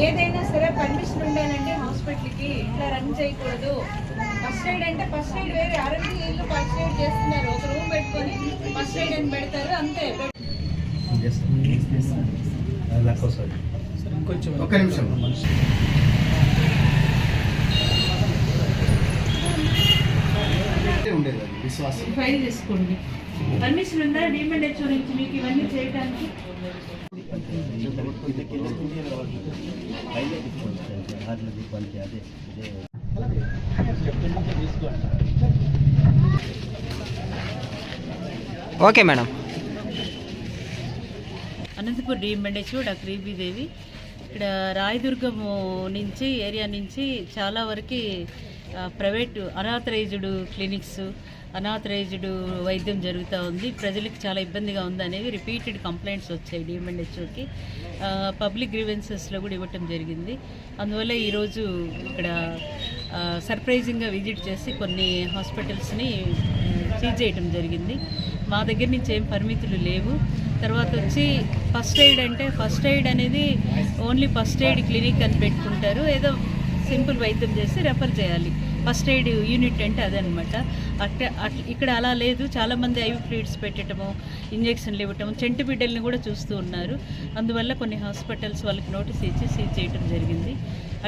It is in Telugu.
ఏదైనా సరే పర్మిషన్ ఉండాలంటే హాస్పిటల్కి ఇట్లా రన్ చేయకూడదు ఫస్ట్ ఎయిడ్ అంటే ఫస్ట్ ఎయిడ్ వేరే అరవై ఏళ్ళు ఫస్ట్ ఎయిడ్ చేస్తున్నారు ఒక రూమ్ పెట్టుకొని ఫస్ట్ ఎయిడ్ అని పెడతారు అంతే ఒక్క నిమిషం. ఉండేది అది విశ్వాసం. ఫైల్ చేసుకోండి పర్మిషన్ ఉందా? డిమాండ్ హెచ్ఓ నుంచి మీకు ఇవన్నీ చేయడానికి okay madam. Anantapur D M and H O doctor E B Devi ఇక్కడ రాయదుర్గం నుంచి ఏరియా నుంచి చాలా వరకు ప్రైవేట్ అనాథరైజ్డ్ క్లినిక్స్ అనాథరైజ్డ్ వైద్యం జరుగుతూ ఉంది. ప్రజలకు చాలా ఇబ్బందిగా ఉంది అనేది రిపీటెడ్ కంప్లైంట్స్ వచ్చాయి డిఎంఎన్హెచ్ఓకి. పబ్లిక్ గ్రీవెన్సెస్లో కూడా ఇవ్వటం జరిగింది. అందువల్ల ఈరోజు ఇక్కడ సర్ప్రైజింగ్గా విజిట్ చేసి కొన్ని హాస్పిటల్స్ని సీజ్ చేయటం జరిగింది. మా దగ్గర నుంచి ఏం పరిమితులు లేవు. తర్వాత వచ్చి ఫస్ట్ ఎయిడ్ అంటే ఫస్ట్ ఎయిడ్ అనేది ఓన్లీ ఫస్ట్ ఎయిడ్ క్లినిక్ అని పెట్టుకుంటారు. ఏదో సింపుల్ వైద్యం చేసి రెఫర్ చేయాలి. ఫస్ట్ ఎయిడ్ యూనిట్ అంటే అదనమాట. అట్ట అట్ ఇక్కడ అలా లేదు. చాలామంది ఐవి ఫ్లూయిడ్స్ పెట్టడము ఇంజెక్షన్లు ఇవ్వటము చెంటు బిడ్డల్ని కూడా చూస్తూ ఉన్నారు. అందువల్ల కొన్ని హాస్పిటల్స్ వాళ్ళకి నోటీస్ ఇచ్చి సీజ్ చేయడం జరిగింది.